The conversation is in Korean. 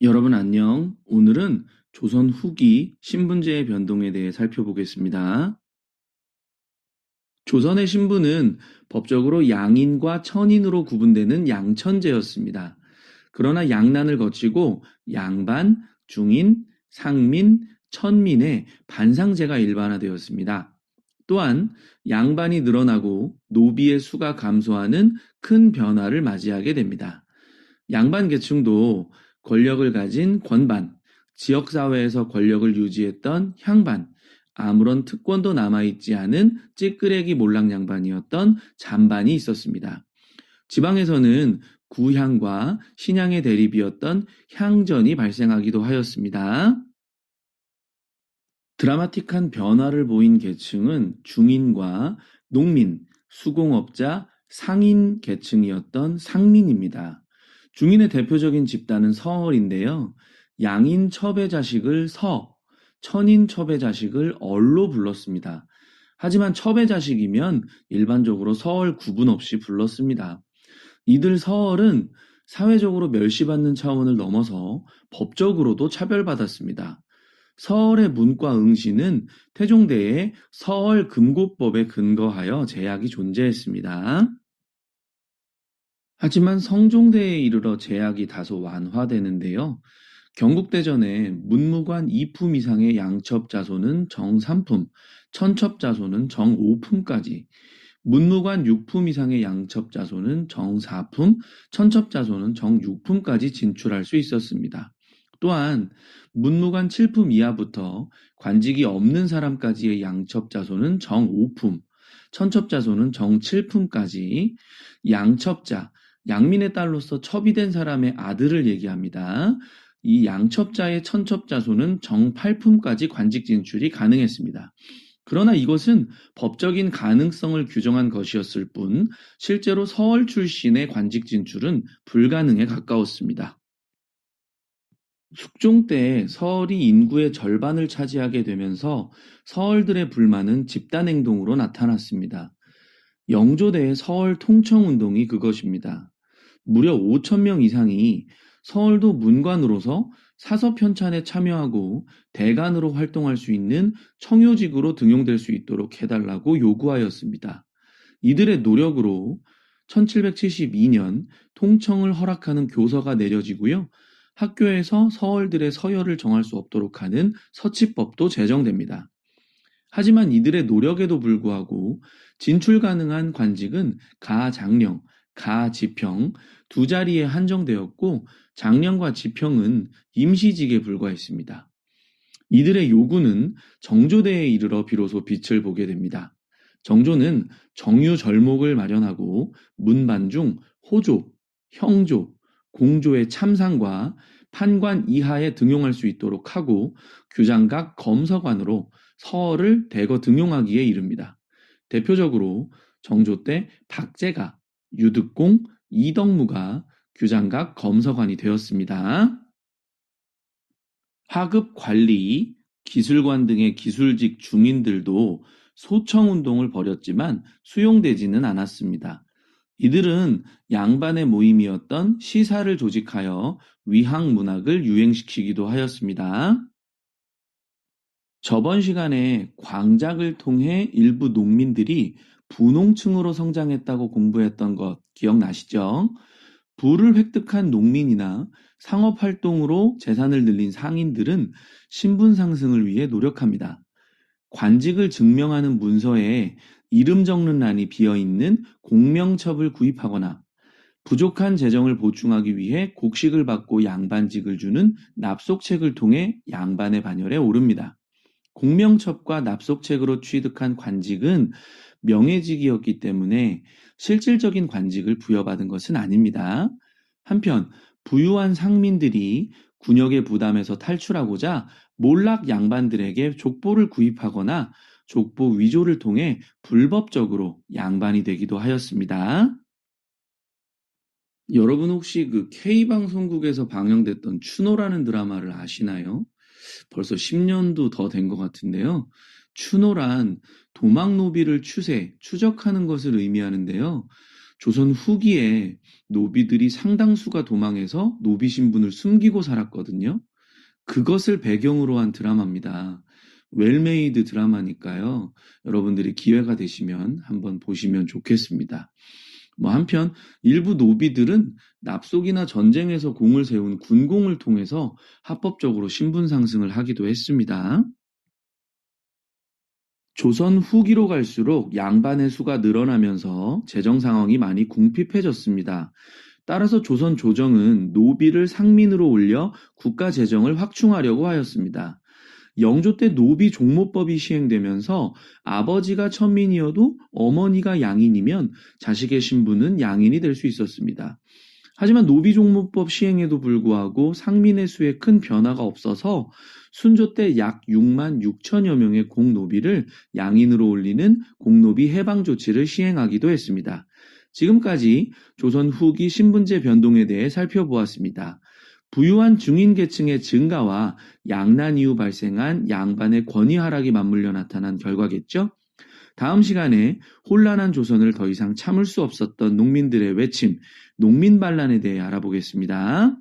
여러분 안녕. 오늘은 조선 후기 신분제의 변동에 대해 살펴보겠습니다. 조선의 신분은 법적으로 양인과 천인으로 구분되는 양천제였습니다. 그러나 양난을 거치고 양반, 중인, 상민, 천민의 반상제가 일반화되었습니다. 또한 양반이 늘어나고 노비의 수가 감소하는 큰 변화를 맞이하게 됩니다. 양반 계층도 권력을 가진 권반, 지역사회에서 권력을 유지했던 향반, 아무런 특권도 남아있지 않은 찌끄레기 몰락 양반이었던 잔반이 있었습니다. 지방에서는 구향과 신향의 대립이었던 향전이 발생하기도 하였습니다. 드라마틱한 변화를 보인 계층은 중인과 농민, 수공업자, 상인 계층이었던 상민입니다. 중인의 대표적인 집단은 서얼인데요. 양인 첩의 자식을 서, 천인 첩의 자식을 얼로 불렀습니다. 하지만 첩의 자식이면 일반적으로 서얼 구분 없이 불렀습니다. 이들 서얼은 사회적으로 멸시받는 차원을 넘어서 법적으로도 차별받았습니다. 서얼의 문과 응시는 태종대의 서얼 금고법에 근거하여 제약이 존재했습니다. 하지만 성종대에 이르러 제약이 다소 완화되는데요. 경국대전에 문무관 2품 이상의 양첩자손은 정3품, 천첩자손은 정5품까지, 문무관 6품 이상의 양첩자손은 정4품, 천첩자손은 정6품까지 진출할 수 있었습니다. 또한 문무관 7품 이하부터 관직이 없는 사람까지의 양첩자손은 정5품, 천첩자손은 정7품까지 양첩자, 양민의 딸로서 첩이 된 사람의 아들을 얘기합니다. 이 양첩자의 천첩자손은 정8품까지 관직 진출이 가능했습니다. 그러나 이것은 법적인 가능성을 규정한 것이었을 뿐 실제로 서울 출신의 관직 진출은 불가능에 가까웠습니다. 숙종 때 서울이 인구의 절반을 차지하게 되면서 서울들의 불만은 집단 행동으로 나타났습니다. 영조대의 서울 통청 운동이 그것입니다. 무려 5천 명 이상이 서울도 문관으로서 사서 편찬에 참여하고 대관으로 활동할 수 있는 청요직으로 등용될 수 있도록 해달라고 요구하였습니다. 이들의 노력으로 1772년 통청을 허락하는 교서가 내려지고요. 학교에서 서얼들의 서열을 정할 수 없도록 하는 서치법도 제정됩니다. 하지만 이들의 노력에도 불구하고 진출 가능한 관직은 가장령, 가 지평 두 자리에 한정되었고 장령과 지평은 임시직에 불과했습니다. 이들의 요구는 정조대에 이르러 비로소 빛을 보게 됩니다. 정조는 정유절목을 마련하고 문반 중 호조, 형조, 공조의 참상과 판관 이하에 등용할 수 있도록 하고 규장각 검서관으로 서어를 대거 등용하기에 이릅니다. 대표적으로 정조 때 박제가, 유득공, 이덕무가 규장각 검서관이 되었습니다. 하급 관리, 기술관 등의 기술직 중인들도 소청운동을 벌였지만 수용되지는 않았습니다. 이들은 양반의 모임이었던 시사를 조직하여 위학 문학을 유행시키기도 하였습니다. 저번 시간에 광작을 통해 일부 농민들이 분홍층으로 성장했다고 공부했던 것 기억나시죠? 부를 획득한 농민이나 상업 활동으로 재산을 늘린 상인들은 신분 상승을 위해 노력합니다. 관직을 증명하는 문서에 이름 적는 란이 비어 있는 공명첩을 구입하거나 부족한 재정을 보충하기 위해 곡식을 받고 양반직을 주는 납속책을 통해 양반의 반열에 오릅니다. 공명첩과 납속책으로 취득한 관직은 명예직이었기 때문에 실질적인 관직을 부여받은 것은 아닙니다. 한편 부유한 상민들이 군역의 부담에서 탈출하고자 몰락 양반들에게 족보를 구입하거나 족보 위조를 통해 불법적으로 양반이 되기도 하였습니다. 여러분 혹시 그 K방송국에서 방영됐던 추노라는 드라마를 아시나요? 벌써 10년도 더 된 것 같은데요. 추노란 도망노비를 추세, 추적하는 것을 의미하는데요. 조선 후기에 노비들이 상당수가 도망해서 노비 신분을 숨기고 살았거든요. 그것을 배경으로 한 드라마입니다. 웰메이드 드라마니까요. 여러분들이 기회가 되시면 한번 보시면 좋겠습니다. 뭐 한편 일부 노비들은 납속이나 전쟁에서 공을 세운 군공을 통해서 합법적으로 신분 상승을 하기도 했습니다. 조선 후기로 갈수록 양반의 수가 늘어나면서 재정 상황이 많이 궁핍해졌습니다. 따라서 조선 조정은 노비를 상민으로 올려 국가 재정을 확충하려고 하였습니다. 영조 때 노비 종모법이 시행되면서 아버지가 천민이어도 어머니가 양인이면 자식의 신분은 양인이 될 수 있었습니다. 하지만 노비 종모법 시행에도 불구하고 상민의 수에 큰 변화가 없어서 순조 때 약 6만 6천여 명의 공노비를 양인으로 올리는 공노비 해방 조치를 시행하기도 했습니다. 지금까지 조선 후기 신분제 변동에 대해 살펴보았습니다. 부유한 중인 계층의 증가와 양난 이후 발생한 양반의 권위 하락이 맞물려 나타난 결과겠죠? 다음 시간에 혼란한 조선을 더 이상 참을 수 없었던 농민들의 외침, 농민 반란에 대해 알아보겠습니다.